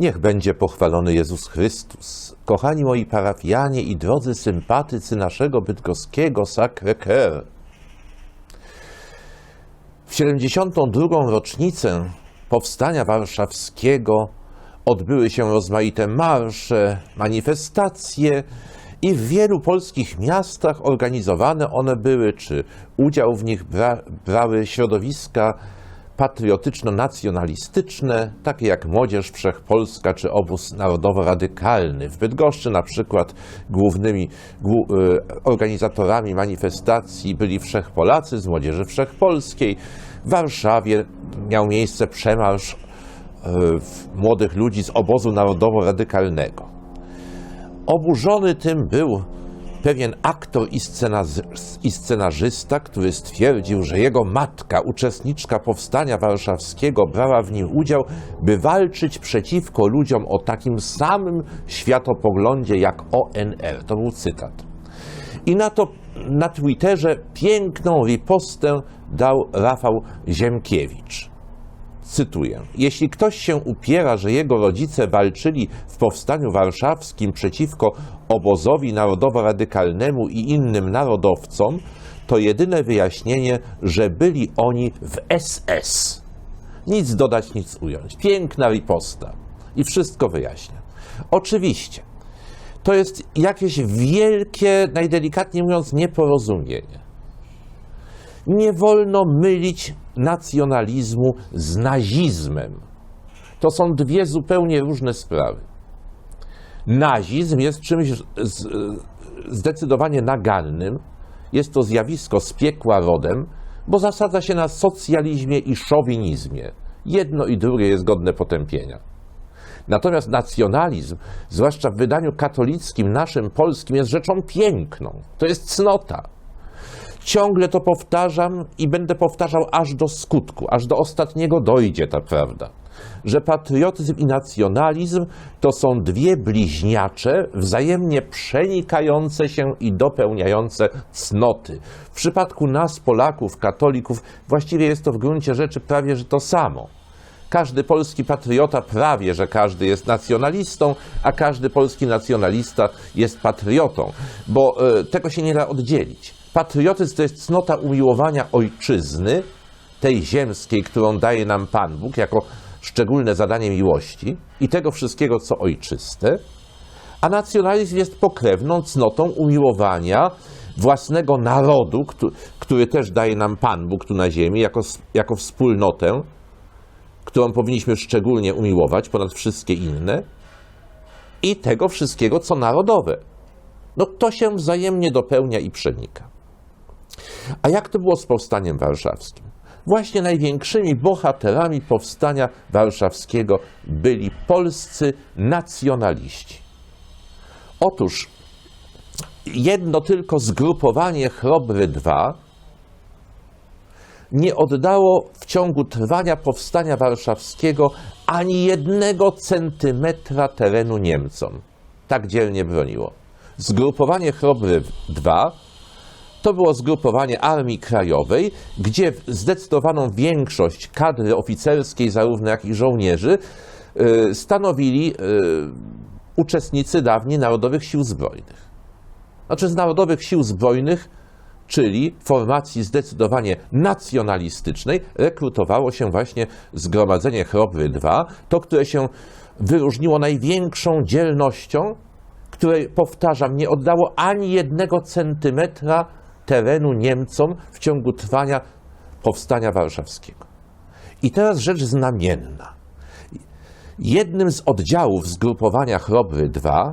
Niech będzie pochwalony Jezus Chrystus. Kochani moi parafianie i drodzy sympatycy naszego bydgoskiego Sacré-Cœur. W 72. rocznicę Powstania Warszawskiego odbyły się rozmaite marsze, manifestacje i w wielu polskich miastach organizowane one były, czy udział w nich bra brały środowiska patriotyczno-nacjonalistyczne, takie jak Młodzież Wszechpolska czy Obóz Narodowo-Radykalny. W Bydgoszczy na przykład głównymi y, organizatorami manifestacji byli Wszechpolacy z Młodzieży Wszechpolskiej. W Warszawie miał miejsce przemarsz y, młodych ludzi z Obozu Narodowo-Radykalnego. Oburzony tym był pewien aktor i, i scenarzysta, który stwierdził, że jego matka, uczestniczka powstania warszawskiego, brała w nim udział, by walczyć przeciwko ludziom o takim samym światopoglądzie jak ONR. To był cytat. I na to na Twitterze piękną ripostę dał Rafał Ziemkiewicz. Cytuję: Jeśli ktoś się upiera, że jego rodzice walczyli w powstaniu warszawskim przeciwko obozowi narodowo-radykalnemu i innym narodowcom, to jedyne wyjaśnienie, że byli oni w SS. Nic dodać, nic ująć. Piękna riposta. I wszystko wyjaśnia. Oczywiście, to jest jakieś wielkie, najdelikatniej mówiąc, nieporozumienie. Nie wolno mylić nacjonalizmu z nazizmem. To są dwie zupełnie różne sprawy. Nazizm jest czymś zdecydowanie nagannym. Jest to zjawisko z piekła rodem, bo zasadza się na socjalizmie i szowinizmie. Jedno i drugie jest godne potępienia. Natomiast nacjonalizm, zwłaszcza w wydaniu katolickim, naszym polskim, jest rzeczą piękną. To jest cnota. Ciągle to powtarzam i będę powtarzał aż do skutku, aż do ostatniego dojdzie ta prawda, że patriotyzm i nacjonalizm to są dwie bliźniacze, wzajemnie przenikające się i dopełniające cnoty. W przypadku nas, Polaków, katolików, właściwie jest to w gruncie rzeczy prawie że to samo. Każdy polski patriota prawie, że każdy jest nacjonalistą, a każdy polski nacjonalista jest patriotą, bo e, tego się nie da oddzielić. Patriotyzm to jest cnota umiłowania ojczyzny, tej ziemskiej, którą daje nam Pan Bóg jako szczególne zadanie miłości i tego wszystkiego, co ojczyste, a nacjonalizm jest pokrewną cnotą umiłowania własnego narodu, któ- który też daje nam Pan Bóg tu na ziemi, jako, jako wspólnotę, którą powinniśmy szczególnie umiłować ponad wszystkie inne, i tego wszystkiego, co narodowe. No to się wzajemnie dopełnia i przenika. A jak to było z powstaniem warszawskim? Właśnie największymi bohaterami powstania warszawskiego byli polscy nacjonaliści. Otóż jedno tylko zgrupowanie Chrobry II nie oddało w ciągu trwania powstania warszawskiego ani jednego centymetra terenu Niemcom. Tak dzielnie broniło. Zgrupowanie Chrobry II to było zgrupowanie Armii Krajowej, gdzie zdecydowaną większość kadry oficerskiej, zarówno jak i żołnierzy, y, stanowili y, uczestnicy dawniej Narodowych Sił Zbrojnych. Znaczy z Narodowych Sił Zbrojnych, czyli formacji zdecydowanie nacjonalistycznej, rekrutowało się właśnie Zgromadzenie Chrobry II, to, które się wyróżniło największą dzielnością, które, powtarzam, nie oddało ani jednego centymetra terenu Niemcom w ciągu trwania powstania warszawskiego. I teraz rzecz znamienna. Jednym z oddziałów zgrupowania Chrobry II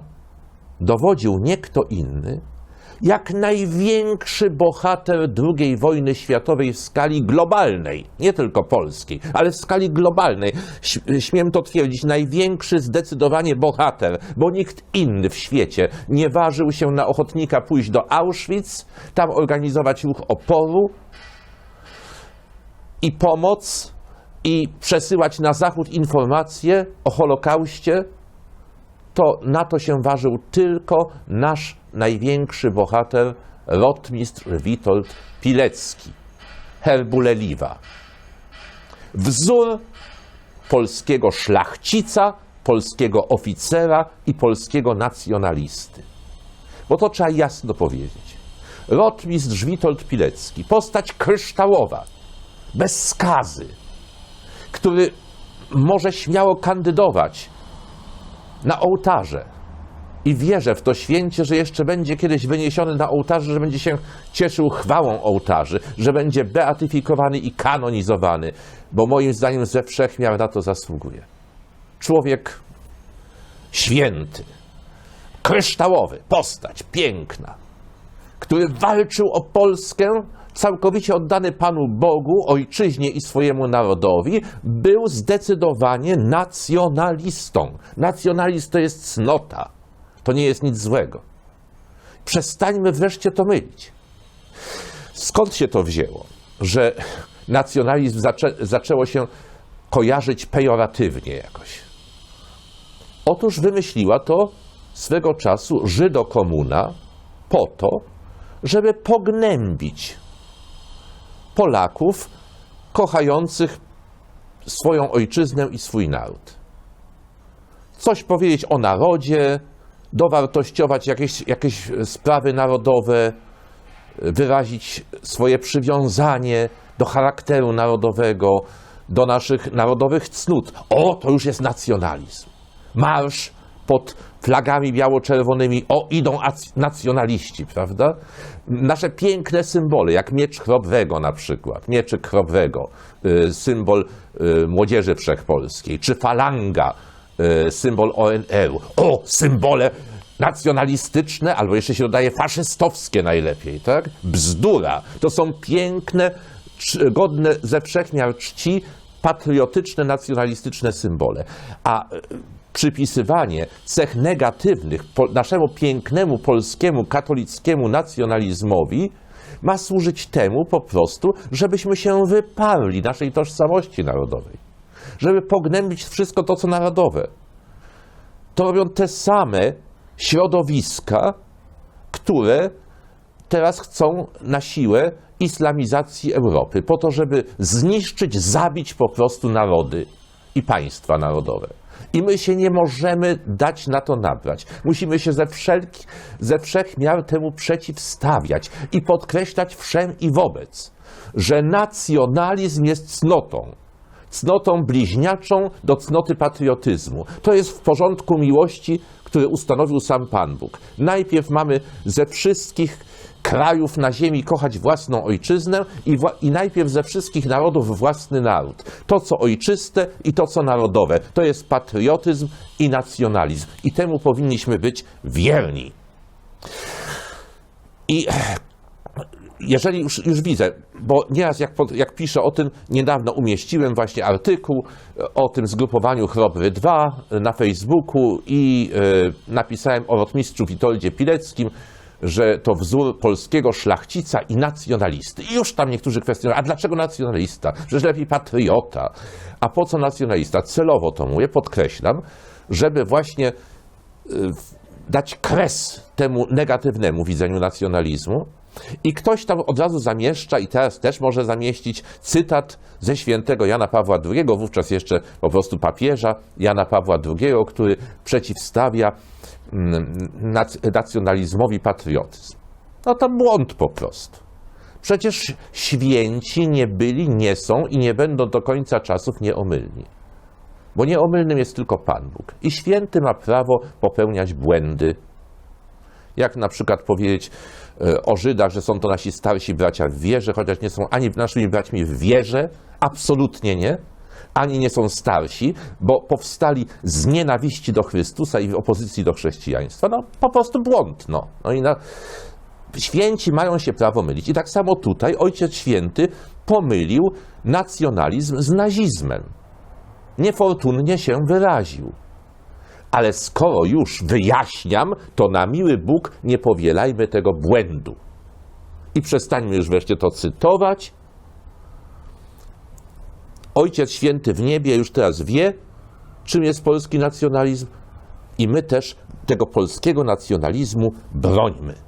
dowodził nie kto inny, jak największy bohater II wojny światowej w skali globalnej, nie tylko polskiej, ale w skali globalnej. Śmiem to twierdzić, największy zdecydowanie bohater, bo nikt inny w świecie nie ważył się na ochotnika pójść do Auschwitz, tam organizować ruch oporu i pomoc i przesyłać na zachód informacje o Holokauście, to na to się ważył tylko nasz największy bohater, rotmistrz Witold Pilecki, Herbuleliwa. Wzór polskiego szlachcica, polskiego oficera i polskiego nacjonalisty. Bo to trzeba jasno powiedzieć. Rotmistrz Witold Pilecki, postać kryształowa, bez skazy, który może śmiało kandydować na ołtarze. I wierzę w to święcie, że jeszcze będzie kiedyś wyniesiony na ołtarze, że będzie się cieszył chwałą ołtarzy, że będzie beatyfikowany i kanonizowany, bo moim zdaniem ze wszechmiar na to zasługuje. Człowiek święty, kryształowy, postać piękna, który walczył o Polskę, całkowicie oddany Panu Bogu, ojczyźnie i swojemu narodowi, był zdecydowanie nacjonalistą. Nacjonalist to jest cnota, to nie jest nic złego. Przestańmy wreszcie to mylić. Skąd się to wzięło, że nacjonalizm zaczę, zaczęło się kojarzyć pejoratywnie jakoś? Otóż wymyśliła to swego czasu Żydokomuna po to, żeby pognębić Polaków kochających swoją ojczyznę i swój naród. Coś powiedzieć o narodzie, dowartościować jakieś, jakieś sprawy narodowe, wyrazić swoje przywiązanie do charakteru narodowego, do naszych narodowych cnót. O, to już jest nacjonalizm. Marsz pod flagami biało-czerwonymi, o, idą ac- nacjonaliści, prawda? Nasze piękne symbole, jak miecz Chrobwego na przykład, mieczyk Chrobwego, y, symbol y, Młodzieży Wszechpolskiej, czy falanga, symbol ONR-u. O, symbole nacjonalistyczne, albo jeszcze się dodaje faszystowskie najlepiej, tak? Bzdura. To są piękne, godne ze wszechmiar czci, patriotyczne, nacjonalistyczne symbole. A y, przypisywanie cech negatywnych naszemu pięknemu polskiemu katolickiemu nacjonalizmowi ma służyć temu po prostu, żebyśmy się wyparli naszej tożsamości narodowej. Żeby pognębić wszystko to, co narodowe. To robią te same środowiska, które teraz chcą na siłę islamizacji Europy, po to, żeby zniszczyć, zabić po prostu narody i państwa narodowe. I my się nie możemy dać na to nabrać. Musimy się ze, wszelki, ze wszech miar temu przeciwstawiać i podkreślać wszem i wobec, że nacjonalizm jest cnotą. Cnotą bliźniaczą do cnoty patriotyzmu. To jest w porządku miłości, który ustanowił sam Pan Bóg. Najpierw mamy ze wszystkich krajów na ziemi kochać własną ojczyznę i, wła- i najpierw ze wszystkich narodów własny naród. To, co ojczyste i to, co narodowe. To jest patriotyzm i nacjonalizm. I temu powinniśmy być wierni. I jeżeli już, już widzę, bo nieraz jak, jak piszę o tym, niedawno umieściłem właśnie artykuł o tym zgrupowaniu Chrobry 2 na Facebooku i e, napisałem o rotmistrzu Witoldzie Pileckim, że to wzór polskiego szlachcica i nacjonalisty. I już tam niektórzy kwestionują, a dlaczego nacjonalista? Przecież lepiej patriota. A po co nacjonalista? Celowo to mówię, podkreślam, żeby właśnie dać kres temu negatywnemu widzeniu nacjonalizmu. I ktoś tam od razu zamieszcza, i teraz też może zamieścić cytat ze świętego Jana Pawła II, wówczas jeszcze po prostu papieża Jana Pawła II, który przeciwstawia mm, nac- nacjonalizmowi patriotyzm. No to błąd po prostu. Przecież święci nie byli, nie są i nie będą do końca czasów nieomylni. Bo nieomylnym jest tylko Pan Bóg. I święty ma prawo popełniać błędy. Jak na przykład powiedzieć e, o Żydach, że są to nasi starsi bracia w wierze, chociaż nie są ani naszymi braćmi w wierze, absolutnie nie, ani nie są starsi, bo powstali z nienawiści do Chrystusa i w opozycji do chrześcijaństwa. No po prostu błąd. No, no i na, Święci mają się prawo mylić. I tak samo tutaj Ojciec Święty pomylił nacjonalizm z nazizmem niefortunnie się wyraził. Ale skoro już wyjaśniam, to na miły Bóg nie powielajmy tego błędu. I przestańmy już wreszcie to cytować. Ojciec Święty w niebie już teraz wie, czym jest polski nacjonalizm, i my też tego polskiego nacjonalizmu brońmy.